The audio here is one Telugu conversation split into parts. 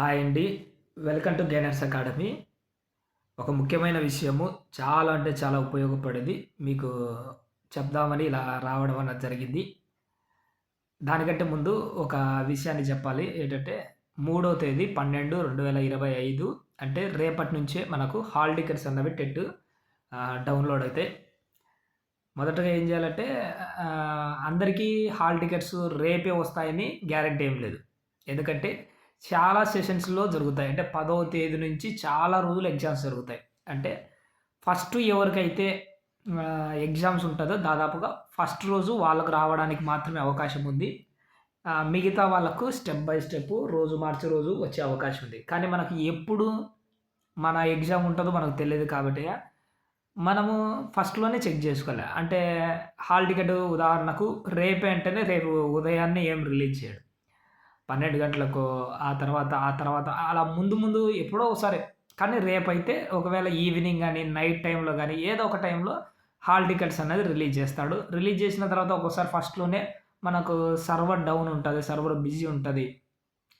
హాయ్ అండి. వెల్కమ్ టు గైనర్స్ అకాడమీ ఒక ముఖ్యమైన విషయము చాలా అంటే చాలా ఉపయోగపడేది. మీకు చెప్దామని ఇలా రావడం అన్నది జరిగింది. దానికంటే ముందు ఒక విషయాన్ని చెప్పాలి. ఏంటంటే మూడో తేదీ పన్నెండు రెండు వేల ఇరవై ఐదు అంటే రేపటి నుంచే మనకు హాల్ టికెట్స్ అన్నవి టెట్ డౌన్లోడ్ అవుతాయి మొదటగా ఏం చేయాలంటే అందరికీ హాల్ టికెట్స్ రేపే వస్తాయని గ్యారంటీ ఏం లేదు. ఎందుకంటే చాలా సెషన్స్లో జరుగుతాయి. అంటే పదవ తేదీ నుంచి చాలా రోజులు ఎగ్జామ్స్ జరుగుతాయి. అంటే ఫస్ట్ ఎవరికైతే ఎగ్జామ్స్ ఉంటుందో దాదాపుగా ఫస్ట్ రోజు వాళ్ళకు రావడానికి మాత్రమే అవకాశం ఉంది. మిగతా వాళ్ళకు స్టెప్ బై స్టెప్ రోజు మార్చి రోజు వచ్చే అవకాశం ఉంది. కానీ మనకి ఎప్పుడు మన ఎగ్జామ్ ఉంటుందో మనకు తెలియదు కాబట్టి మనము ఫస్ట్లోనే చెక్ చేసుకోవాలి. అంటే హాల్ టికెట్ ఉదాహరణకు రేపే అంటేనే రేపు ఉదయాన్నే ఏం రిలీజ్ చేయడు. పన్నెండు గంటలకు ఆ తర్వాత ఆ తర్వాత అలా ముందు ముందు ఎప్పుడో ఒకసారి. కానీ రేపైతే ఒకవేళ ఈవినింగ్ కానీ నైట్ టైంలో కానీ ఏదో ఒక టైంలో హాల్ టికెట్స్ అనేది రిలీజ్ చేస్తాడు. రిలీజ్ చేసిన తర్వాత ఒక్కోసారి ఫస్ట్లోనే మనకు సర్వర్ డౌన్ ఉంటుంది సర్వర్ బిజీ ఉంటుంది.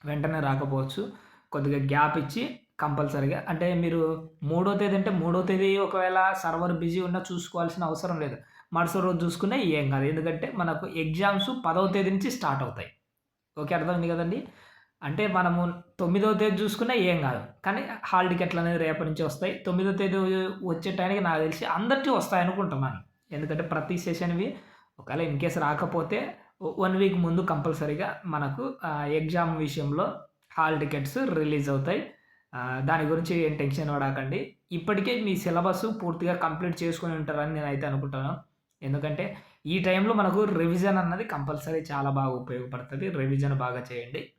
వెంటనే రాకపోవచ్చు. కొద్దిగా గ్యాప్ ఇచ్చి కంపల్సరీగా. అంటే మీరు మూడో తేదీ అంటే మూడో తేదీ ఒకవేళ సర్వర్ బిజీ ఉన్నా చూసుకోవాల్సిన అవసరం లేదు. మరుసటి రోజు చూసుకునే ఏం కాదు. ఎందుకంటే మనకు ఎగ్జామ్స్ పదవ తేదీ నుంచి స్టార్ట్ అవుతాయి. ఓకే అర్థమైంది కదండి? అంటే మనము తొమ్మిదో తేదీ చూసుకున్నా ఏం కాదు. కానీ హాల్ టికెట్లు అనేది రేపటి నుంచి వస్తాయి. తొమ్మిదో తేదీ వచ్చే టైంకి నాకు తెలిసి అందరికీ వస్తాయి అనుకుంటున్నాను ఎందుకంటే ప్రతి సెషన్వి ఒకవేళ ఇన్ కేసు రాకపోతే వన్ వీక్ ముందు కంపల్సరీగా మనకు ఎగ్జామ్ విషయంలో హాల్ టికెట్స్ రిలీజ్ అవుతాయి. దాని గురించి ఏం టెన్షన్ పడకండి. ఇప్పటికే మీ సిలబస్ పూర్తిగా కంప్లీట్ చేసుకొని ఉంటారని నేనైతే అనుకుంటాను ఎందుకంటే ఈ టైంలో మనకు రివిజన్ అన్నది కంపల్సరీ చాలా బాగా ఉపయోగపడుతుంది. రివిజన్ బాగా చేయండి.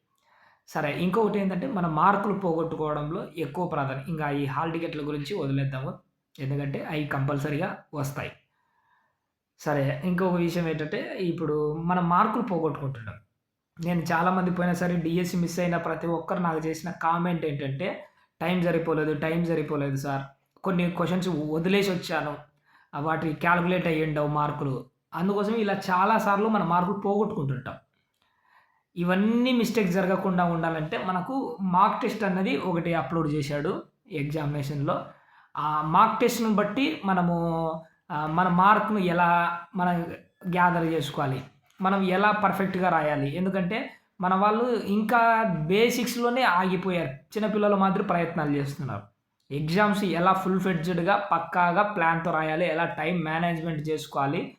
సరే ఇంకొకటి ఏంటంటే మన మార్కులు పోగొట్టుకోవడంలో ఎక్కువ ప్రాధాన్యం. ఇంకా ఈ హాల్ టికెట్ల గురించి వదిలేద్దాము. ఎందుకంటే అవి కంపల్సరీగా వస్తాయి. సరే ఇంకొక విషయం ఏంటంటే ఇప్పుడు మన మార్కులు పోగొట్టుకుంటున్నాం. నేను చాలామంది పోయినా సరే డిఎస్సి మిస్ అయిన ప్రతి ఒక్కరు నాకు చేసిన కామెంట్ ఏంటంటే టైం సరిపోలేదు టైం సరిపోలేదు సార్. కొన్ని క్వశ్చన్స్ వదిలేసి వచ్చాను. వాటికి వాటి క్యాలిక్యులేట్ అయ్యిండవు మార్కులు. అందుకోసం ఇలా చాలాసార్లు మన మార్కులు పోగొట్టుకుంటుంటాం. ఇవన్నీ మిస్టేక్స్ జరగకుండా ఉండాలంటే మనకు మార్క్ టెస్ట్ అన్నది ఒకటి అప్లోడ్ చేశాడు ఎగ్జామినేషన్లో ఆ మార్క్ టెస్ట్ను బట్టి మనము మన మార్క్ను ఎలా మనం గ్యాదర్ చేసుకోవాలి మనం ఎలా పర్ఫెక్ట్గా రాయాలి. ఎందుకంటే మన వాళ్ళు ఇంకా బేసిక్స్లోనే ఆగిపోయారు. చిన్నపిల్లలు మాత్రం ప్రయత్నాలు చేస్తున్నారు. ఎగ్జామ్స్ ఎలా ఫుల్ ఫెడ్జ్డ్గా పక్కాగా ప్లాన్తో రాయాలి ఎలా టైం మేనేజ్మెంట్ చేసుకోవాలి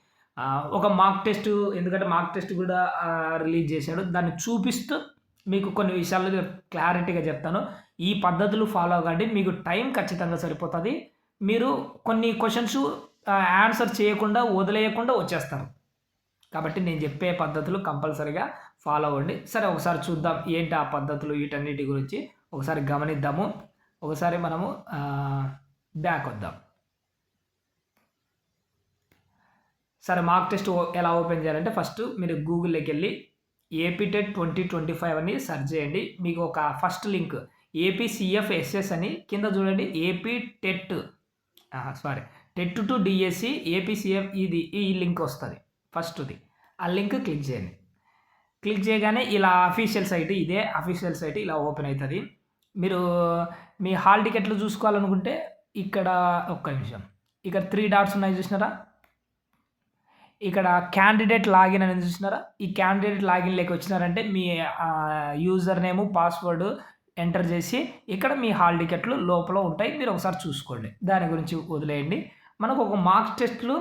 ఒక మార్క్ టెస్ట్ ఎందుకంటే మార్క్ టెస్ట్ కూడా రిలీజ్ చేశాడు. దాన్ని చూపిస్తూ మీకు కొన్ని విషయాలు క్లారిటీగా చెప్తాను. ఈ పద్ధతులు ఫాలో అవ్వండి. మీకు టైం ఖచ్చితంగా సరిపోతుంది. మీరు కొన్ని క్వశ్చన్స్ ఆన్సర్ చేయకుండా వదిలేయకుండా వచ్చేస్తారు. కాబట్టి నేను చెప్పే పద్ధతులు కంపల్సరిగా ఫాలో అవ్వండి. సరే ఒకసారి చూద్దాం ఏంటి ఆ పద్ధతులు వీటన్నిటి గురించి. ఒకసారి గమనిద్దాము. ఒకసారి మనము బ్యాక్ వద్దాం. సరే మార్క్ టెస్ట్ ఓ- ఎలా ఓపెన్ చేయాలంటే ఫస్ట్ మీరు గూగుల్లోకి వెళ్ళి AP TET twenty twenty five అని సెర్చ్ చేయండి. మీకు ఒక ఫస్ట్ లింక్ ఏపీసీఎఫ్ఎస్ఎస్ అని కింద చూడండి. AP TET sorry TET to DSC APCF ఇది ఈ లింక్ వస్తుంది ఫస్ట్ది ఆ లింక్ క్లిక్ చేయండి. క్లిక్ చేయగానే ఇలా అఫీషియల్ సైట్ ఇదే అఫీషియల్ సైట్ ఇలా ఓపెన్ అవుతుంది మీరు మీ హాల్ టికెట్లు చూసుకోవాలనుకుంటే ఇక్కడ ఒక్క నిమిషం. ఇక్కడ త్రీ డాట్స్ ఉన్నాయి చూసినారా? ఇక్కడ క్యాండిడేట్ లాగిన్ అనేది చూసినారా ఈ క్యాండిడేట్ లాగిన్ లేక వచ్చినారంటే మీ యూజర్ నేమ్ పాస్వర్డ్ ఎంటర్ చేసి ఇక్కడ మీ హాల్ టికెట్లు లోపల ఉంటాయి. మీరు ఒకసారి చూసుకోండి. దాని గురించి వదిలేయండి. మనకు ఒక మార్క్స్ టెస్ట్లు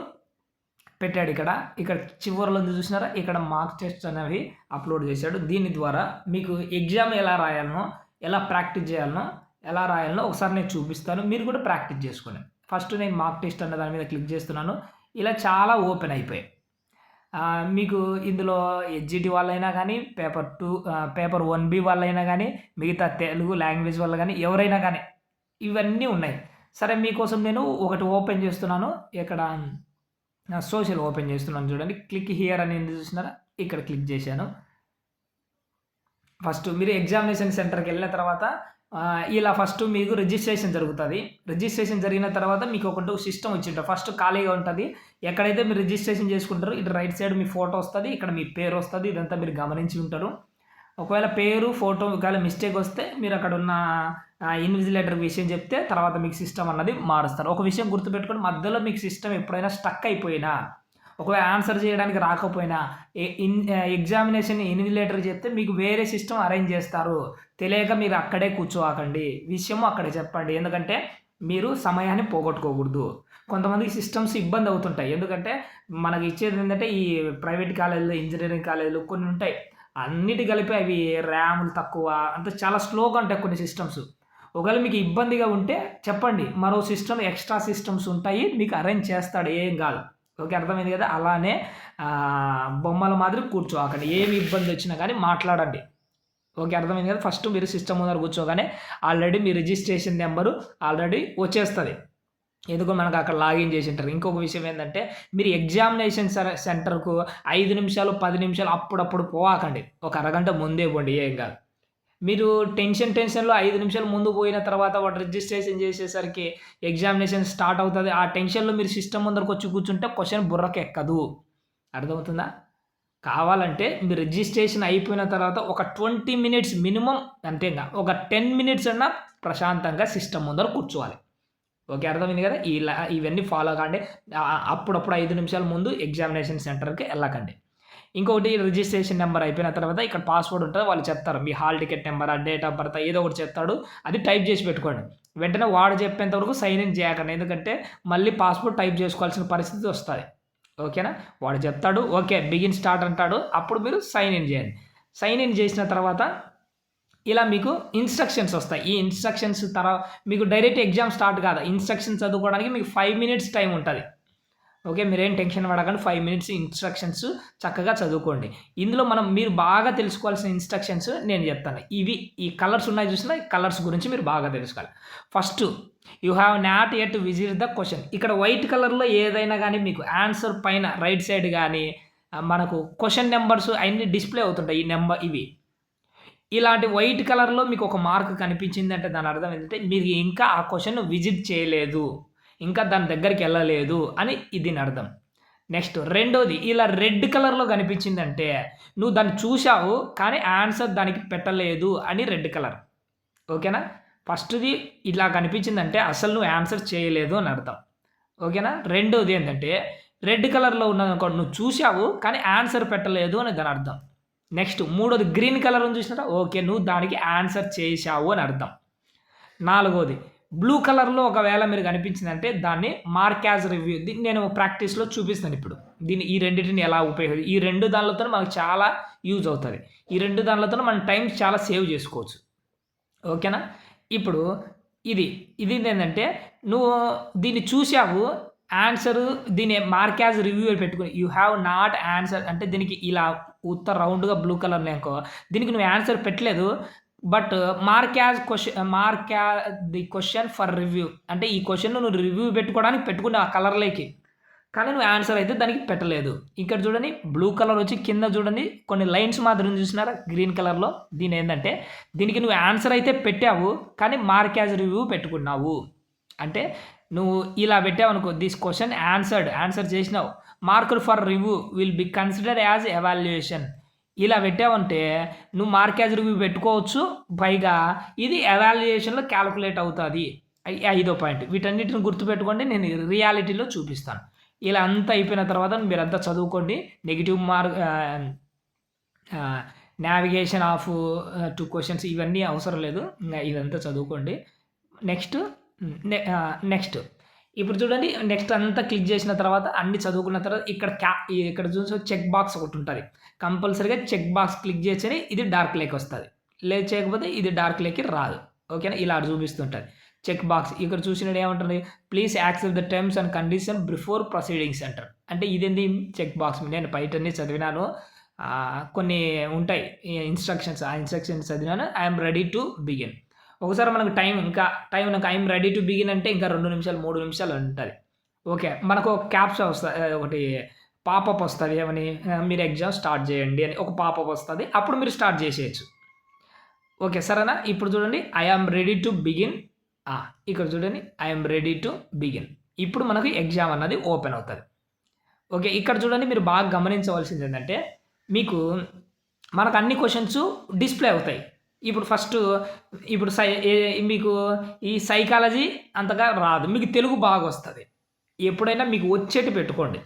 పెట్టాడు ఇక్కడ. ఇక్కడ చివరిలో చూసినారా? ఇక్కడ మార్క్స్ టెస్ట్ అనేవి అప్లోడ్ చేశాడు. దీని ద్వారా మీకు ఎగ్జామ్ ఎలా రాయాలనో ఎలా ప్రాక్టీస్ చేయాలనో ఎలా రాయాలనో ఒకసారి నేను చూపిస్తాను. మీరు కూడా ప్రాక్టీస్ చేసుకోండి. ఫస్ట్ నేను మార్క్ టెస్ట్ అన్న దాని మీద క్లిక్ చేస్తున్నాను. ఇలా చాలా ఓపెన్ అయిపోయాయి. మీకు ఇందులో హెచ్జిటి వాళ్ళైనా కానీ paper two paper one B వాళ్ళైనా కానీ మిగతా తెలుగు లాంగ్వేజ్ వాళ్ళు కానీ ఎవరైనా కానీ ఇవన్నీ ఉన్నాయి. సరే మీకోసం నేను ఒకటి ఓపెన్ చేస్తున్నాను. ఇక్కడ సోషల్ ఓపెన్ చేస్తున్నాను చూడండి. క్లిక్ హియర్ అని ఎందుకు చూసినారా? ఇక్కడ క్లిక్ చేశాను. ఫస్ట్ మీరు ఎగ్జామినేషన్ సెంటర్కి వెళ్ళిన తర్వాత ఇలా ఫస్ట్ మీకు రిజిస్ట్రేషన్ జరుగుతుంది. రిజిస్ట్రేషన్ జరిగిన తర్వాత మీకు ఒకటి సిస్టమ్ వచ్చింటుంది ఫస్ట్ ఖాళీగా ఉంటుంది. ఎక్కడైతే మీరు రిజిస్ట్రేషన్ చేసుకుంటారో ఇటు రైట్ సైడ్ మీ ఫోటో వస్తుంది ఇక్కడ మీ పేరు వస్తుంది ఇదంతా మీరు గమనించి ఉంటారు. ఒకవేళ పేరు ఫోటో ఒకవేళ మిస్టేక్ వస్తే మీరు అక్కడ ఉన్న ఇన్విజిలేటర్ విషయం చెప్తే తర్వాత మీకు సిస్టమ్ అన్నది మారుస్తారు. ఒక విషయం గుర్తుపెట్టుకొని మధ్యలో మీకు సిస్టమ్ ఎప్పుడైనా స్టక్ అయిపోయినా ఒకవేళ ఆన్సర్ చేయడానికి రాకపోయినా ఇన్ ఎగ్జామినేషన్ ఇన్విలేటర్ చెప్తే మీకు వేరే సిస్టమ్ అరేంజ్ చేస్తారు. తెలియక మీరు అక్కడే కూర్చోకండి విషయం అక్కడే చెప్పండి. ఎందుకంటే మీరు సమయాన్ని పోగొట్టుకోకూడదు. కొంతమందికి సిస్టమ్స్ ఇబ్బంది అవుతుంటాయి. ఎందుకంటే మనకి ఇచ్చేది ఏంటంటే ఈ ప్రైవేట్ కాలేజీలు ఇంజనీరింగ్ కాలేజీలు కొన్ని ఉంటాయి. అన్నిటి కలిపి అవి ర్యాములు తక్కువ అంత చాలా స్లోగా ఉంటాయి కొన్ని సిస్టమ్స్ ఒకవేళ మీకు ఇబ్బందిగా ఉంటే చెప్పండి. మరో సిస్టమ్ ఎక్స్ట్రా సిస్టమ్స్ ఉంటాయి. మీకు అరేంజ్ చేస్తాడు. ఏం కాదు. ఓకే అర్థమైంది కదా? అలానే బొమ్మల మాదిరి కూర్చోకండి ఏమి ఇబ్బంది వచ్చినా కానీ మాట్లాడండి. ఓకే అర్థమైంది కదా? ఫస్ట్ మీరు సిస్టమ్ ముందర కూర్చోగానే ఆల్రెడీ మీ రిజిస్ట్రేషన్ నెంబరు ఆల్రెడీ వచ్చేస్తుంది. ఎందుకో మనకు అక్కడ లాగిన్ చేసి ఉంటారు. ఇంకొక విషయం ఏంటంటే మీరు ఎగ్జామినేషన్ సెంటర్కు ఐదు నిమిషాలు పది నిమిషాలు అప్పుడప్పుడు పోవాకండి. ఒక అరగంట ముందే పోండి ఏం కాదు. మీరు టెన్షన్ టెన్షన్లో ఐదు నిమిషాలు ముందు పోయిన తర్వాత వాడు రిజిస్ట్రేషన్ చేసేసరికి ఎగ్జామినేషన్ స్టార్ట్ అవుతుంది. ఆ టెన్షన్లో మీరు సిస్టమ్ ముందరకు వచ్చి కూర్చుంటే క్వశ్చన్ బుర్రకు ఎక్కదు. అర్థమవుతుందా? కావాలంటే మీరు రిజిస్ట్రేషన్ అయిపోయిన తర్వాత ఒక ట్వంటీ మినిట్స్ మినిమం అంతే ఒక టెన్ మినిట్స్ అన్నా ప్రశాంతంగా సిస్టమ్ ముందర కూర్చోవాలి. ఓకే అర్థమైంది కదా? ఇలా ఇవన్నీ ఫాలో కాండి. అప్పుడప్పుడు ఐదు నిమిషాల ముందు ఎగ్జామినేషన్ సెంటర్కి వెళ్ళకండి. ఇంకొకటి రిజిస్ట్రేషన్ నెంబర్ అయిపోయిన తర్వాత ఇక్కడ పాస్వర్డ్ ఉంటుంది వాళ్ళు చెప్తారు. మీ hall ticket number date of birth ఏదో ఒకటి చెప్తాడు. అది టైప్ చేసి పెట్టుకోండి. వెంటనే వాడు చెప్పేంత వరకు సైన్ ఇన్ చేయకండి. ఎందుకంటే మళ్ళీ పాస్వర్డ్ టైప్ చేసుకోవాల్సిన పరిస్థితి వస్తుంది. ఓకేనా? వాడు చెప్తాడు ఓకే బిగిన్ స్టార్ట్ అంటాడు. అప్పుడు మీరు సైన్ ఇన్ చేయండి. సైన్ ఇన్ చేసిన తర్వాత ఇలా మీకు ఇన్స్ట్రక్షన్స్ వస్తాయి. ఈ ఇన్స్ట్రక్షన్స్ తర్వాత మీకు డైరెక్ట్ ఎగ్జామ్ స్టార్ట్ కాదు. ఇన్స్ట్రక్షన్స్ చదువుకోవడానికి మీకు ఫైవ్ మినిట్స్ టైం ఉంటుంది. ఓకే మీరేం టెన్షన్ పడకండి. ఫైవ్ మినిట్స్ ఇన్స్ట్రక్షన్స్ చక్కగా చదువుకోండి. ఇందులో మనం మీరు బాగా తెలుసుకోవాల్సిన ఇన్స్ట్రక్షన్స్ నేను చెప్తాను. ఇవి ఈ కలర్స్ ఉన్నాయి చూసిన కలర్స్ గురించి మీరు బాగా తెలుసుకోవాలి. First you have not yet visit the question. ఇక్కడ వైట్ కలర్లో ఏదైనా కానీ మీకు ఆన్సర్ పైన రైట్ సైడ్ కానీ మనకు క్వశ్చన్ నెంబర్స్ అన్నీ డిస్ప్లే అవుతుంటాయి. ఈ నెంబర్ ఇవి. ఇలాంటి వైట్ కలర్లో మీకు ఒక మార్క్ కనిపించిందంటే దాని అర్థం ఏంటంటే మీరు ఇంకా ఆ క్వశ్చన్ విజిట్ చేయలేదు. ఇంకా దాని దగ్గరికి వెళ్ళలేదు అని ఇది దీని అర్థం. నెక్స్ట్ రెండోది ఇలా రెడ్ కలర్లో కనిపించిందంటే నువ్వు దాన్ని చూసావు కానీ ఆన్సర్ దానికి పెట్టలేదు అని రెడ్ కలర్. ఓకేనా? ఫస్ట్ది ఇలా కనిపించిందంటే అసలు నువ్వు ఆన్సర్ చేయలేదు అని అర్థం. ఓకేనా? రెండోది ఏంటంటే రెడ్ కలర్లో ఉన్నది నువ్వు చూసావు కానీ ఆన్సర్ పెట్టలేదు అని దాని అర్థం. నెక్స్ట్ మూడోది గ్రీన్ కలర్ ఉంది చూసినట్టు? ఓకే నువ్వు దానికి ఆన్సర్ చేశావు అని అర్థం. నాలుగోది బ్లూ కలర్లో ఒకవేళ మీరు కనిపించిందంటే దాన్ని మార్క్యాజ్ రివ్యూ. దీన్ని నేను ప్రాక్టీస్లో చూపిస్తాను ఇప్పుడు. దీన్ని ఈ రెండింటిని ఎలా ఉపయోగం ఈ రెండు దానిలతో మనకు చాలా యూజ్ అవుతుంది. ఈ రెండు దానిలతో మనం టైం చాలా సేవ్ చేసుకోవచ్చు. ఓకేనా? ఇప్పుడు ఇది ఇది ఏంటంటే నువ్వు దీన్ని చూసావు ఆన్సర్ దీని మార్కాజ్ రివ్యూ పెట్టుకుని యూ హ్యావ్ నాట్ ఆన్సర్ అంటే దీనికి ఇలా ఉత్తర రౌండ్గా బ్లూ కలర్ లేకో దీనికి నువ్వు ఆన్సర్ పెట్టలేదు but mark as question marked the question for review. అంటే ఈ క్వశ్చన్ నువ్వు రివ్యూ పెట్టుకోవడానికి పెట్టుకున్నావు ఆ కలర్లోకి కానీ నువ్వు ఆన్సర్ అయితే దానికి పెట్టలేదు. ఇక్కడ చూడండి బ్లూ కలర్ వచ్చి కింద చూడండి కొన్ని లైన్స్ మాత్రం చూసినారా? గ్రీన్ కలర్లో. దీని ఏంటంటే దీనికి నువ్వు ఆన్సర్ అయితే పెట్టావు కానీ మార్క్ యాజ్ రివ్యూ పెట్టుకున్నావు. అంటే నువ్వు ఇలా పెట్టావు అనుకో దిస్ క్వశ్చన్ ఆన్సర్డ్ ఆన్సర్ చేసినావు. మార్కులు for review will be consider as evaluation. ఇలా పెట్టావంటే నువ్వు మార్కాజ్ రివ్యూ పెట్టుకోవచ్చు పైగా ఇది ఎవాల్యుయేషన్లో క్యాలిక్యులేట్ అవుతుంది. ఐదో పాయింట్. వీటన్నిటిని గుర్తుపెట్టుకోండి నేను రియాలిటీలో చూపిస్తాను. ఇలా అంతా అయిపోయిన తర్వాత మీరంతా చదువుకోండి. Negative mark navigation of two questions ఇవన్నీ అవసరం లేదు. ఇదంతా చదువుకోండి. నెక్స్ట్ నెక్స్ట్ ఇప్పుడు చూడండి నెక్స్ట్ అంతా క్లిక్ చేసిన తర్వాత అన్ని చదువుకున్న తర్వాత ఇక్కడ క్యా ఇక్కడ చూసి చెక్ బాక్స్ ఒకటి ఉంటుంది. కంపల్సరీగా చెక్ బాక్స్ క్లిక్ చేస్తేనే ఇది డార్క్ లేక్ వస్తుంది. లేదు చేయకపోతే ఇది డార్క్ లేక్కి రాదు. ఓకేనా ఇలా చూపిస్తుంటుంది. చెక్ బాక్స్ ఇక్కడ చూసినట్టు ఏమంటుంది? Please accept the terms and condition before proceedings అంటారు అంటే ఇదేంది? చెక్ బాక్స్ నేను బయటనే చదివినాను. కొన్ని ఉంటాయి. ఇన్స్ట్రక్షన్స్ ఆ ఇన్స్ట్రక్షన్స్ చదివినాను. ఐఎమ్ రెడీ టు బిగిన్ ఒకసారి మనకు టైం ఇంకా టైం నాకు ఐఎమ్ రెడీ టు బిగిన్ అంటే ఇంకా రెండు నిమిషాలు మూడు నిమిషాలు ఉంటుంది. ఓకే మనకు ఒక క్యాప్స్ వస్తుంది ఒకటి పాపప్ వస్తుంది ఏమని మీరు ఎగ్జామ్ స్టార్ట్ చేయండి అని ఒక పాపప్ వస్తుంది అప్పుడు మీరు స్టార్ట్ చేసేయచ్చు. ఓకే సరేనా? ఇప్పుడు చూడండి ఐఆమ్ రెడీ టు బిగిన్. ఇక్కడ చూడండి ఐఎమ్ రెడీ టు బిగిన్. ఇప్పుడు మనకు ఎగ్జామ్ అన్నది ఓపెన్ అవుతుంది. ఓకే ఇక్కడ చూడండి మీరు బాగా గమనించవలసింది ఏంటంటే మీకు మనకు అన్ని క్వశ్చన్స్ డిస్ప్లే అవుతాయి. ఇప్పుడు ఫస్ట్ ఇప్పుడు సై మీకు ఈ సైకాలజీ అంతగా రాదు. మీకు తెలుగు బాగా వస్తుంది. ఎప్పుడైనా మీకు వచ్చేటి పెట్టుకోండి.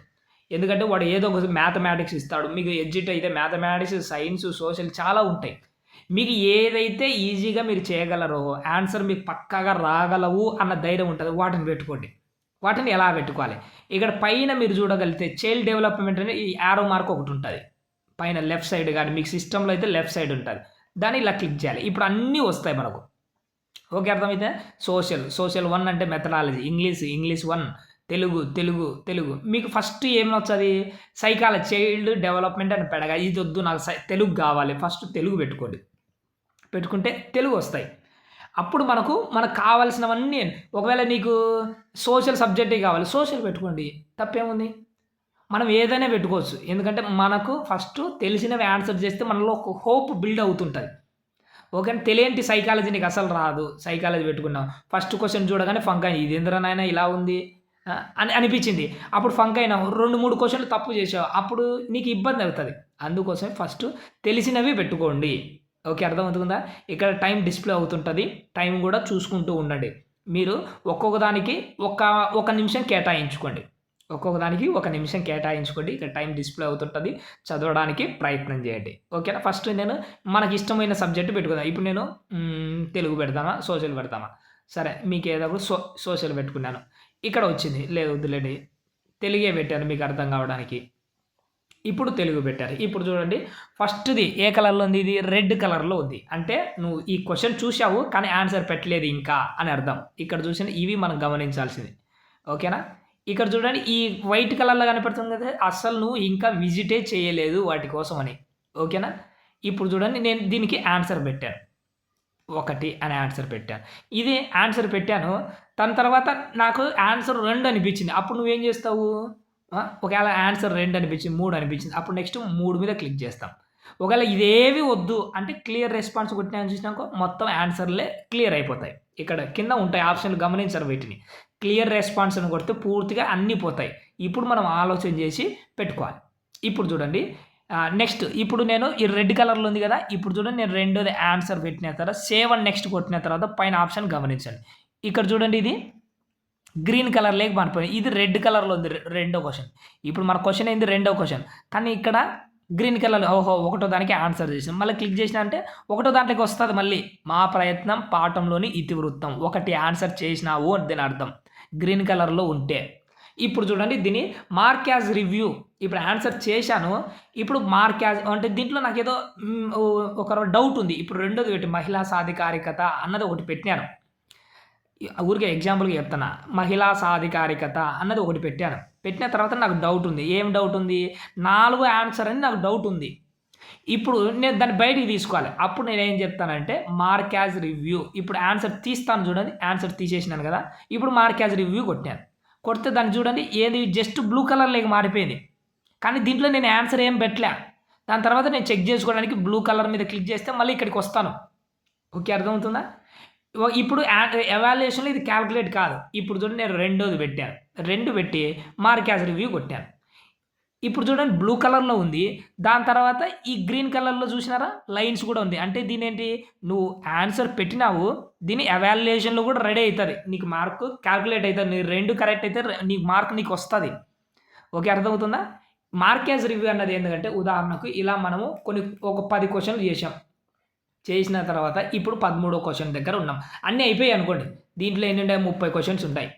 ఎందుకంటే వాడు ఏదో ఒక మ్యాథమెటిక్స్ ఇస్తాడు. మీకు ఎడ్జిట్ అయితే మ్యాథమెటిక్స్ సైన్స్ సోషల్ చాలా ఉంటాయి. మీకు ఏదైతే ఈజీగా మీరు చేయగలరో ఆన్సర్ మీకు పక్కాగా రాగలవు అన్న ధైర్యం ఉంటుంది. వాటిని పెట్టుకోండి. వాటిని ఎలా పెట్టుకోవాలి? ఇక్కడ పైన మీరు చూడగలిగితే చైల్డ్ డెవలప్మెంట్ అనే ఈ యారో మార్క్ ఒకటి ఉంటుంది. పైన లెఫ్ట్ సైడ్ కానీ మీకు సిస్టంలో అయితే లెఫ్ట్ సైడ్ ఉంటుంది. దాన్ని ఇలా క్లిక్ చేయాలి. ఇప్పుడు అన్నీ వస్తాయి మనకు. ఓకే అర్థమైతే సోషల్ సోషల్ వన్ అంటే methodology English English one Telugu Telugu Telugu. మీకు ఫస్ట్ ఏం వచ్చది సైకాలజీ చైల్డ్ డెవలప్మెంట్ అని పెడగా. ఇది వద్దు నాకు సై- తెలుగు కావాలి. ఫస్ట్ తెలుగు పెట్టుకోండి. పెట్టుకుంటే తెలుగు వస్తాయి. అప్పుడు మనకు మనకు కావాల్సినవన్నీ ఒకవేళ నీకు సోషల్ సబ్జెక్టే కావాలి సోషల్ పెట్టుకోండి. తప్పేముంది? మనం ఏదైనా పెట్టుకోవచ్చు. ఎందుకంటే మనకు ఫస్ట్ తెలిసినవి ఆన్సర్ చేస్తే మనలో ఒక హోప్ బిల్డ్ అవుతుంటుంది. ఓకే తెలియంటి సైకాలజీ నీకు అసలు రాదు. సైకాలజీ పెట్టుకున్నాం ఫస్ట్ క్వశ్చన్ చూడగానే ఫంక్ అయింది ఇది ఎందులోనైనా ఇలా ఉంది. అని అనిపించింది. అప్పుడు ఫంక్ అయినావు. రెండు మూడు క్వశ్చన్లు తప్పు చేసావు. అప్పుడు నీకు ఇబ్బంది అవుతుంది. అందుకోసం ఫస్ట్ తెలిసినవి పెట్టుకోండి. ఓకే అర్థమవుతుందా? ఇక్కడ టైం డిస్ప్లే అవుతుంటుంది. టైం కూడా చూసుకుంటూ ఉండండి. మీరు ఒక్కొక్క దానికి ఒక ఒక నిమిషం కేటాయించుకోండి. ఒక్కొక్క దానికి ఒక నిమిషం కేటాయించుకోండి. ఇక్కడ టైం డిస్ప్లే అవుతుంటుంది. చదవడానికి ప్రయత్నం చేయండి. ఓకేనా? ఫస్ట్ నేను మనకి ఇష్టమైన సబ్జెక్ట్ పెట్టుకుందాం. ఇప్పుడు నేను తెలుగు పెడతామా? సోషల్ పెడతామా? సరే మీకు ఏదో సో సోషల్ పెట్టుకున్నాను. ఇక్కడ వచ్చింది. లేదు వద్దులేండి. తెలుగే పెట్టాను మీకు అర్థం కావడానికి. ఇప్పుడు తెలుగు పెట్టారు. ఇప్పుడు చూడండి. ఫస్ట్ది ఏ కలర్లో ఉంది? ఇది రెడ్ కలర్లో ఉంది. అంటే నువ్వు ఈ క్వశ్చన్ చూసావు కానీ ఆన్సర్ పెట్టలేదు ఇంకా అని అర్థం. ఇక్కడ చూసిన ఇవి మనం గమనించాల్సింది. ఓకేనా? ఇక్కడ చూడండి ఈ వైట్ కలర్లో కనపడుతుంది కదా అస్సలు నువ్వు ఇంకా విజిటే చేయలేదు వాటి కోసం అని ఓకేనా? ఇప్పుడు చూడండి నేను దీనికి ఆన్సర్ పెట్టాను. ఒకటి అని ఆన్సర్ పెట్టాను. ఇది ఆన్సర్ పెట్టాను. దాని తర్వాత నాకు ఆన్సర్ రెండు అనిపించింది. అప్పుడు నువ్వేం చేస్తావు? ఒకవేళ ఆన్సర్ రెండు అనిపించింది మూడు అనిపించింది అప్పుడు నెక్స్ట్ మూడు మీద క్లిక్ చేస్తాం. ఒకవేళ ఇదేవి వద్దు అంటే క్లియర్ రెస్పాన్స్ కొట్టినా చూసినాక మొత్తం ఆన్సర్లే క్లియర్ అయిపోతాయి. ఇక్కడ కింద ఉంటాయి ఆప్షన్లు గమనించరు వీటిని. క్లియర్ రెస్పాన్స్ అని కొడితే పూర్తిగా అన్నీ పోతాయి. ఇప్పుడు మనం ఆలోచన చేసి పెట్టుకోవాలి. ఇప్పుడు చూడండి. నెక్స్ట్ ఇప్పుడు నేను ఈ రెడ్ కలర్లో ఉంది కదా ఇప్పుడు చూడండి నేను రెండోది ఆన్సర్ పెట్టిన తర్వాత సేవ్ అండ్ నెక్స్ట్ కొట్టిన తర్వాత పైన ఆప్షన్ గమనించండి. ఇక్కడ చూడండి ఇది. గ్రీన్ కలర్ లేక మారిపోయింది. ఇది రెడ్ కలర్లో ఉంది రె- రెండో క్వశ్చన్ ఇప్పుడు మన క్వశ్చన్ ఏంది? రెండో క్వశ్చన్ కానీ ఇక్కడ గ్రీన్ కలర్ ఓహో ఒకటో దానికి ఆన్సర్ చేసాం మళ్ళీ క్లిక్ చేసిన అంటే ఒకటో దాంట్లోకి వస్తుంది మళ్ళీ. మా ప్రయత్నం పాఠంలోని ఇతివృత్తం. ఒకటి ఆన్సర్ చేసినావు అని దీని అర్థం. గ్రీన్ కలర్లో ఉంటే. ఇప్పుడు చూడండి దీని మార్క్ యాజ్ రివ్యూ. ఇప్పుడు ఆన్సర్ చేశాను. ఇప్పుడు మార్క్ యాజ్ అంటే దీంట్లో నాకు ఏదో ఒక డౌట్ ఉంది. ఇప్పుడు రెండోది పెట్టి మహిళా సాధికారికత అన్నది ఒకటి పెట్టాను. ఊరికే ఎగ్జాంపుల్గా చెప్తున్నా. మహిళా సాధికారికత అన్నది ఒకటి పెట్టాను. పెట్టిన తర్వాత నాకు డౌట్ ఉంది. ఏం డౌట్ ఉంది? నాలుగు ఆన్సర్ అని నాకు డౌట్ ఉంది. ఇప్పుడు నేను దాన్ని బయటికి తీసుకోవాలి. అప్పుడు నేను ఏం చెప్తానంటే మార్క్ యాజ్ రివ్యూ ఇప్పుడు ఆన్సర్ తీస్తాను చూడండి. ఆన్సర్ తీసేసినాను కదా. ఇప్పుడు మార్క్ యాజ్ రివ్యూ కొట్టాను. కొడితే దాన్ని చూడండి. ఏది? జస్ట్ బ్లూ కలర్లోకి మారిపోయింది. కానీ దీంట్లో నేను ఆన్సర్ ఏం పెట్టలే. దాని తర్వాత నేను చెక్ చేసుకోవడానికి బ్లూ కలర్ మీద క్లిక్ చేస్తే మళ్ళీ ఇక్కడికి వస్తాను. ఓకే అర్థమవుతుందా? ఇప్పుడు ఎవాల్యుయేషన్లో ఇది క్యాల్కులేట్ కాదు. ఇప్పుడు చూడండి నేను రెండోది పెట్టాను. రెండు పెట్టి మార్క్ యాజ్ రివ్యూ కొట్టాను. ఇప్పుడు చూడండి బ్లూ కలర్లో ఉంది. దాని తర్వాత ఈ గ్రీన్ కలర్లో చూసినారా? లైన్స్ కూడా ఉంది. అంటే దీని ఏంటి నువ్వు ఆన్సర్ పెట్టినావు దీని అవాల్యుయేషన్లో కూడా రెడీ అవుతుంది నీకు మార్క్ క్యాల్కులేట్ అవుతుంది నీ రెండు కరెక్ట్ అయితే నీకు మార్క్ నీకు వస్తుంది. ఓకే అర్థమవుతుందా? మార్కేజ్ రివ్యూ అన్నది ఏంటంటే ఉదాహరణకు ఇలా మనము కొన్ని ఒక పది క్వశ్చన్లు చేసాం చేసిన తర్వాత ఇప్పుడు పదమూడో క్వశ్చన్ దగ్గర ఉన్నాం. అన్నీ అయిపోయాయి అనుకోండి. దీంట్లో ఏంటంటే ముప్పై క్వశ్చన్స్ ఉంటాయి.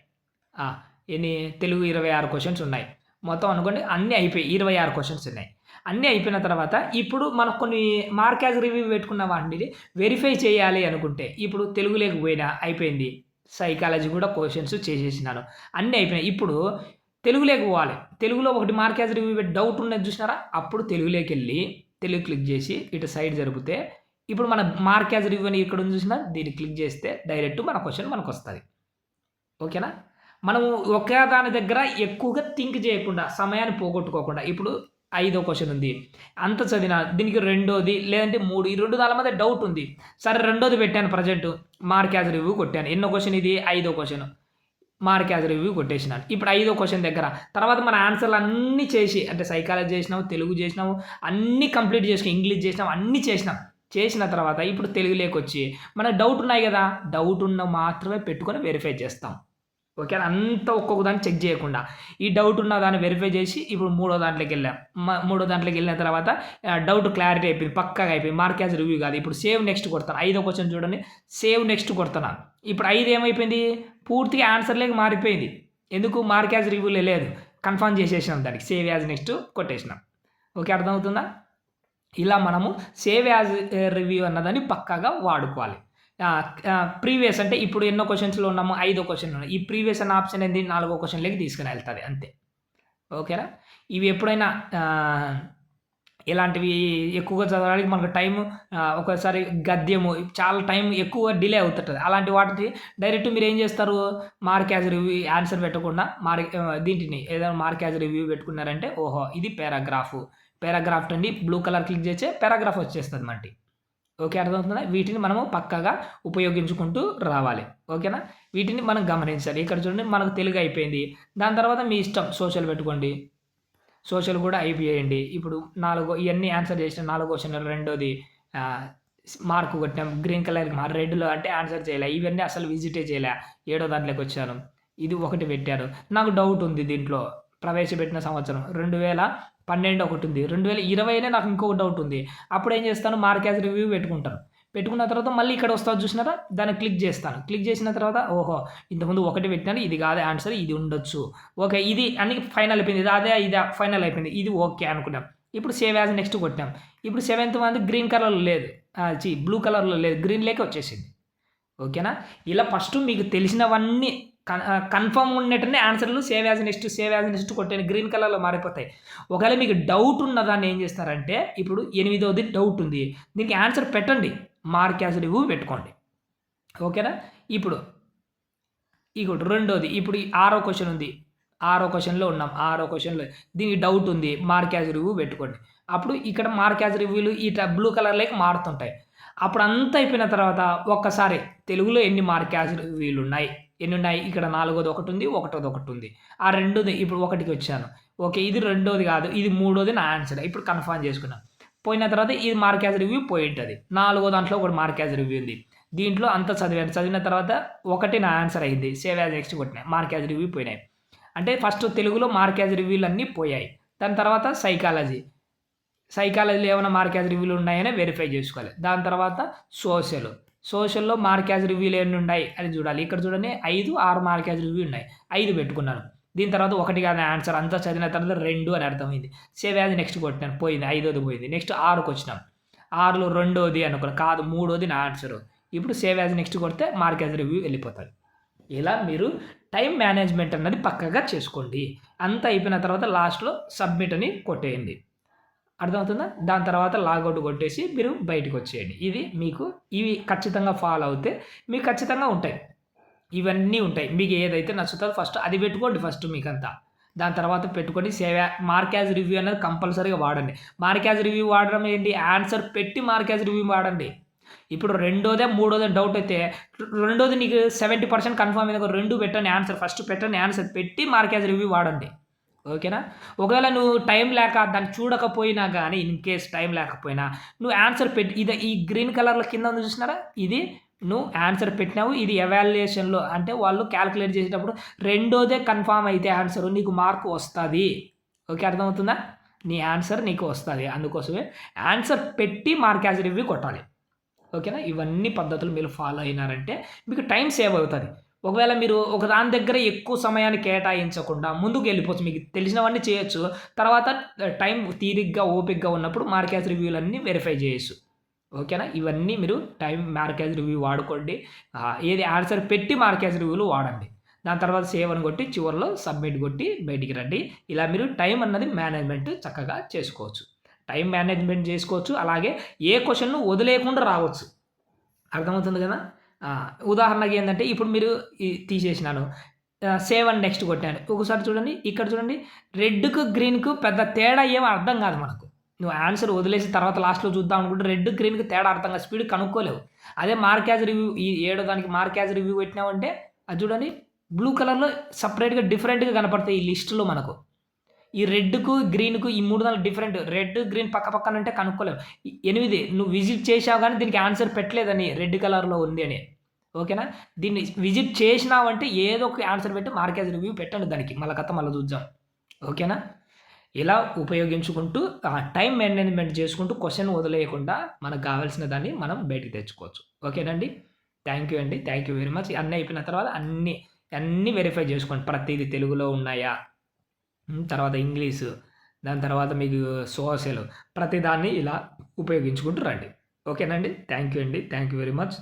ఎన్ని? తెలుగు ఇరవై ఆరు క్వశ్చన్స్ ఉన్నాయి. మొత్తం అనుకోండి అన్నీ అయిపోయి ఇరవై ఆరు క్వశ్చన్స్ ఉన్నాయి. అన్నీ అయిపోయిన తర్వాత ఇప్పుడు మనకు కొన్ని మార్కేజ్ రివ్యూ పెట్టుకున్న వాటిని వెరిఫై చేయాలి అనుకుంటే ఇప్పుడు తెలుగు లేకపోయినా అయిపోయింది. సైకాలజీ కూడా క్వశ్చన్స్ చేసేసినాను అన్నీ అయిపోయినాయి. ఇప్పుడు తెలుగులోకి పోవాలి. తెలుగులో ఒకటి మార్కాజ్ రివ్యూ పెట్టి డౌట్ ఉన్నది చూసినారా? అప్పుడు తెలుగులోకి వెళ్ళి తెలుగు క్లిక్ చేసి ఇటు సైడ్ జరిపితే ఇప్పుడు మన మార్కేజ్ రివ్యూ అని ఇక్కడ ఉంది చూసినా దీన్ని క్లిక్ చేస్తే డైరెక్ట్ మన క్వశ్చన్ మనకు వస్తుంది. ఓకేనా? మనము ఒకే దాని దగ్గర ఎక్కువగా థింక్ చేయకుండా సమయాన్ని పోగొట్టుకోకుండా. ఇప్పుడు ఐదో క్వశ్చన్ ఉంది. అంత చదివిన దీనికి రెండోది లేదంటే మూడు ఈ రెండు దాని మధ్య డౌట్ ఉంది. సరే రెండోది పెట్టాను ప్రజెంట్ మార్క్ యాజ్ రివ్యూ కొట్టాను. ఎన్నో క్వశ్చన్ ఇది? ఐదో క్వశ్చన్ మార్క్ యాజ్ రివ్యూ కొట్టేసినాను. ఇప్పుడు ఐదో క్వశ్చన్ దగ్గర తర్వాత మన ఆన్సర్లు అన్నీ చేసి అంటే సైకాలజీ చేసినాము తెలుగు చేసినాము అన్నీ కంప్లీట్ చేసినాం ఇంగ్లీష్ చేసినాం అన్నీ చేసినాం. చేసిన తర్వాత ఇప్పుడు తెలుగులోకి వచ్చి మనకు డౌట్ ఉన్నాయి కదా? డౌట్ ఉన్న మాత్రమే పెట్టుకొని వెరిఫై చేస్తాం. ఓకే? అంతా ఒక్కొక్క దాన్ని చెక్ చేయకుండా. ఈ డౌట్ ఉన్న దాన్ని వెరిఫై చేసి ఇప్పుడు మూడో దాంట్లోకి వెళ్ళాం. మూడో దాంట్లోకి వెళ్ళిన తర్వాత డౌట్ క్లారిటీ అయిపోయింది పక్కగా అయిపోయింది. మార్క్ యాజ్ రివ్యూ కాదు. ఇప్పుడు సేవ్ నెక్స్ట్ కొడతాను. ఐదో క్వశ్చన్ చూడండి. సేవ్ నెక్స్ట్ కొడతాను ఇప్పుడు ఐదు ఏమైపోయింది? పూర్తిగా ఆన్సర్లోకి మారిపోయింది. ఎందుకు? మార్క్ యాజ్ రివ్యూలో లేదు. కన్ఫర్మ్ చేసేసినాం దానికి. సేవ్ యాజ్ నెక్స్ట్ కొట్టేసినాం. ఓకే? అర్థమవుతుందా? ఇలా మనము సేవ్ యాజ్ రివ్యూ eh, అన్నదాన్ని పక్కాగా వాడుకోవాలి. ప్రీవియస్ అంటే ఇప్పుడు ఎన్నో క్వశ్చన్స్లో ఉన్నాము ఐదో క్వశ్చన్ ఉన్నాయి ఈ ప్రీవియస్ అన్న ఆప్షన్ ఏంది? నాలుగో క్వశ్చన్లోకి తీసుకుని వెళ్తుంది అంతే. ఓకేనా? ఇవి ఎప్పుడైనా ఇలాంటివి ఎక్కువగా చదవడానికి మనకు టైం ఒకసారి గద్యము చాలా టైం ఎక్కువ డిలే అవుతుంటుంది. అలాంటి వాటికి డైరెక్ట్ మీరు ఏం చేస్తారు? మార్క్ యాజ్ రివ్యూ ఆన్సర్ పెట్టకుండా మార్క్ దీంటిని ఏదైనా మార్క్ యాజ్ రివ్యూ పెట్టుకున్నారంటే ఓహో ఇది పారాగ్రాఫ్ పారాగ్రాఫ్ అండి బ్లూ కలర్ క్లిక్ చేస్తే పారాగ్రాఫ్ వచ్చేస్తుంది మనకి ఓకే అర్థమవుతుందా? వీటిని మనము పక్కాగా ఉపయోగించుకుంటూ రావాలి. ఓకేనా? వీటిని మనం గమనించాలి. ఇక్కడ చూడండి మనకు తెలుగు అయిపోయింది. దాని తర్వాత మీ ఇష్టం సోషల్ పెట్టుకోండి. సోషల్ కూడా అయిపోయేయండి. ఇప్పుడు నాలుగో ఇవన్నీ ఆన్సర్ చేసిన నాలుగో క్వశ్చన్ రెండోది ఆ, మార్క్ కొట్టాం గ్రీన్ కలర్ మా రెడ్లో అంటే ఆన్సర్ చేయలే. ఇవన్నీ అసలు విజిటే చేయలే. ఏడో దాంట్లోకి వచ్చాను. ఇది ఒకటి పెట్టారు. నాకు డౌట్ ఉంది దీంట్లో. ప్రవేశపెట్టిన సంవత్సరం. రెండు వేల పన్నెండు ఒకటి ఉంది. రెండు వేల ఇరవైనే నాకు ఇంకొక డౌట్ ఉంది. అప్పుడు ఏం చేస్తాను? మార్క్ యాజ్ రివ్యూ పెట్టుకుంటాను. పెట్టుకున్న తర్వాత మళ్ళీ ఇక్కడ వస్తుంది చూసినారా? దాన్ని క్లిక్ చేస్తాను. క్లిక్ చేసిన తర్వాత ఓహో ఇంతకుముందు ఒకటి పెట్టినాను ఇది కాదే ఆన్సర్ ఇది ఉండొచ్చు. ఓకే ఇది అని ఫైనల్ అయిపోయింది. ఇది అదే ఇది ఫైనల్ అయిపోయింది. ఇది ఓకే అనుకున్నాం. ఇప్పుడు సేవ్ యాజ్ నెక్స్ట్ కొట్టాం ఇప్పుడు సెవెంత్ మంత్ గ్రీన్ కలర్లో లేదు. చి బ్లూ కలర్లో లేదు. గ్రీన్ లేకే వచ్చేసింది. ఓకేనా? ఇలా ఫస్ట్ మీకు తెలిసినవన్నీ కన్ఫర్మ్ ఉన్నట్టునే ఆన్సర్లు save as next save as next కొట్టాను గ్రీన్ కలర్లో మారిపోతాయి. ఒకవేళ మీకు డౌట్ ఉన్నదాన్ని ఏం చేస్తారంటే ఇప్పుడు ఎనిమిదవది డౌట్ ఉంది. దీనికి ఆన్సర్ పెట్టండి. మార్క్ యాజ్ రివ్యూ పెట్టుకోండి. ఓకేనా? ఇప్పుడు ఇంకోటి రెండోది ఇప్పుడు ఆరో క్వశ్చన్ ఉంది. ఆరో క్వశ్చన్లో ఉన్నాం. ఆరో క్వశ్చన్లో దీనికి డౌట్ ఉంది. మార్క్ యాజ్ రివ్యూ పెట్టుకోండి. అప్పుడు ఇక్కడ మార్క్ యాజ్ రివ్యూలు ఈ బ్లూ కలర్లోకి మారుతుంటాయి. అప్పుడు అంతా అయిపోయిన తర్వాత ఒక్కసారి తెలుగులో ఎన్ని మార్క్ యాజ్ రివ్యూలు ఉన్నాయి ఎన్ని ఉన్నాయి ఇక్కడ నాలుగోది ఒకటి ఉంది ఒకటోది. ఒకటి ఉంది ఆ రెండోది ఇప్పుడు ఒకటికి వచ్చాను. ఓకే ఇది రెండోది కాదు ఇది మూడోది నా ఆన్సర్ ఇప్పుడు కన్ఫర్మ్ చేసుకున్నాను పోయిన తర్వాత ఇది మార్క్ యాజ్ రివ్యూ పోయి ఉంటుంది నాలుగో దాంట్లో ఒకటి మార్క్ యాజ్ రివ్యూ ఉంది. దీంట్లో అంతా చదివాను. చదివిన తర్వాత ఒకటి నా ఆన్సర్ అయింది. సేవ్ యాజ్ నెక్స్ట్ కొట్టినాయి మార్క్ యాజ్ రివ్యూ పోయినాయి. అంటే ఫస్ట్ తెలుగులో మార్క్ యాజ్ రివ్యూలు అన్నీ పోయాయి. దాని తర్వాత సైకాలజీ సైకాలజీలో ఏమైనా మార్క్ యాజ్ రివ్యూలు ఉన్నాయని వెరిఫై చేసుకోవాలి. దాని తర్వాత సోషల్ సోషల్లో మార్కేజ్ రివ్యూలు ఎన్ని ఉన్నాయి అని చూడాలి. ఇక్కడ చూడండి ఐదు ఆరు మార్క్ రివ్యూ ఉన్నాయి. ఐదు పెట్టుకున్నాను. దీని తర్వాత ఒకటి కాదు ఆన్సర్. అంతా చదివిన తర్వాత రెండు అని అర్థమైంది. సేవ్ యాజ్ నెక్స్ట్ కొట్టినాను. పోయింది ఐదోది పోయింది. నెక్స్ట్ ఆరుకు వచ్చినాం. ఆరులో రెండోది అనుకున్నాను కాదు మూడోది నా ఆన్సర్. ఇప్పుడు సేవ్ యాజ్ నెక్స్ట్ కొడితే మార్కేజ్ రివ్యూ వెళ్ళిపోతుంది. ఇలా మీరు టైం మేనేజ్మెంట్ అన్నది పక్కగా చేసుకోండి. అంతా అయిపోయిన తర్వాత లాస్ట్లో సబ్మిట్ అని కొట్టేయండి. అర్థమవుతుందా? దాని తర్వాత లాగౌట్ కొట్టేసి మీరు బయటకు వచ్చేయండి. ఇది మీకు ఇవి ఖచ్చితంగా ఫాలో అవుతే మీకు ఖచ్చితంగా ఉంటాయి. ఇవన్నీ ఉంటాయి. మీకు ఏదైతే నచ్చుతుందో ఫస్ట్ అది పెట్టుకోండి ఫస్ట్ మీకంతా. దాని తర్వాత పెట్టుకొని సేవ మార్కాజ్ రివ్యూ అనేది కంపల్సరీగా వాడండి. మార్క్ యాజ్ రివ్యూ వాడడం ఏంటి? ఆన్సర్ పెట్టి మార్కాజ్ రివ్యూ వాడండి. ఇప్పుడు రెండోదే మూడోదే డౌట్ అయితే రెండోది నీకు సెవెంటీ పర్సెంట్ కన్ఫర్మ్ అయింది రెండు పెట్టండి ఆన్సర్. ఫస్ట్ పెట్టండి ఆన్సర్ పెట్టి మార్కాజ్ రివ్యూ వాడండి. ఓకేనా? ఒకవేళ నువ్వు టైం లేక దాన్ని చూడకపోయినా కానీ ఇన్ కేస్ టైం లేకపోయినా నువ్వు ఆన్సర్ పెట్టి ఇది ఈ గ్రీన్ కలర్లో కింద ఉంది చూసినారా? ఇది నువ్వు ఆన్సర్ పెట్టినావు. ఇది ఎవాల్యుయేషన్లో అంటే వాళ్ళు క్యాలిక్యులేట్ చేసేటప్పుడు రెండోదే కన్ఫామ్ అయితే ఆన్సర్ నీకు మార్క్ వస్తుంది. ఓకే అర్థమవుతుందా? నీ ఆన్సర్ నీకు వస్తుంది. అందుకోసమే ఆన్సర్ పెట్టి మార్క్ యాజ్ రివ్యూ కొట్టాలి. ఓకేనా? ఇవన్నీ పద్ధతులు మీరు ఫాలో అయినారంటే మీకు టైం సేవ్ అవుతుంది. ఒకవేళ మీరు ఒక దాని దగ్గర ఎక్కువ సమయాన్ని కేటాయించకుండా ముందుకు వెళ్ళిపోవచ్చు. మీకు తెలిసినవన్నీ చేయొచ్చు. తర్వాత టైం తీరిగ్గా ఓపిక్గా ఉన్నప్పుడు మార్కెట్ రివ్యూలు అన్నీ వెరిఫై చేయొచ్చు. ఓకేనా? ఇవన్నీ మీరు టైం మార్కెట్ రివ్యూ వాడుకోండి. ఏది ఆన్సర్ పెట్టి మార్కెట్ రివ్యూలు వాడండి. దాని తర్వాత సేవ్ అని కొట్టి చివరిలో సబ్మిట్ కొట్టి బయటికి రండి. ఇలా మీరు టైం అన్నది మేనేజ్మెంట్ చక్కగా చేసుకోవచ్చు. టైం మేనేజ్మెంట్ చేసుకోవచ్చు. అలాగే ఏ క్వశ్చన్ను వదిలేయకుండా రావచ్చు. అర్థమవుతుంది కదా? ఉదాహరణకి ఏంటంటే ఇప్పుడు మీరు ఈ తీసేసినాను. సేవ్ అని నెక్స్ట్ కొట్టాను. ఒకసారి చూడండి ఇక్కడ చూడండి రెడ్కు గ్రీన్కు పెద్ద తేడా ఏమో అర్థం కాదు మనకు. నువ్వు ఆన్సర్ వదిలేసి తర్వాత లాస్ట్లో చూద్దాం అనుకుంటే రెడ్ గ్రీన్కి తేడా అర్థం కాదు. స్పీడ్ కనుక్కోలేవు. అదే మార్క్ రివ్యూ ఈ ఏడో దానికి మార్కాజ్ రివ్యూ పెట్టినామంటే అది చూడండి బ్లూ కలర్‌లో సపరేట్గా డిఫరెంట్‌గా కనపడతాయి ఈ లిస్టులో మనకు. ఈ రెడ్‌కు, గ్రీన్‌కు ఈ మూడు నాలుగు డిఫరెంట్. రెడ్, గ్రీన్ పక్క పక్కన అంటే కనుక్కోలేము. ఎనిమిది నువ్వు విజిట్ చేశావు కానీ దీనికి ఆన్సర్ పెట్టలేదని రెడ్ కలర్‌లో ఉంది అని. ఓకేనా? దీన్ని విజిట్ చేసినావంటే ఏదో ఒక ఆన్సర్ పెట్టి మార్క్ రివ్యూ పెట్టండి దానికి. మళ్ళీ కథ మళ్ళీ చూద్దాం. ఓకేనా? ఇలా ఉపయోగించుకుంటూ ఆ టైమ్ మేనేజ్‌మెంట్ చేసుకుంటూ క్వశ్చన్ వదిలేయకుండా మనకు కావాల్సిన దాన్ని మనం బయటికి తెచ్చుకోవచ్చు. ఓకేనండి? థ్యాంక్ యూ అండి. Thank you very much. అన్నీ అయిపోయిన తర్వాత అన్నీ, అన్నీ వెరిఫై చేసుకోండి. ప్రతిదీ తెలుగులో ఉన్నాయా? తర్వాత ఇంగ్లీషు, దాని తర్వాత మీకు సోషల్ ప్రతిదాన్ని ఇలా ఉపయోగించుకుంటూ రండి. ఓకేనండి? థ్యాంక్ యూ అండి. Thank you very much.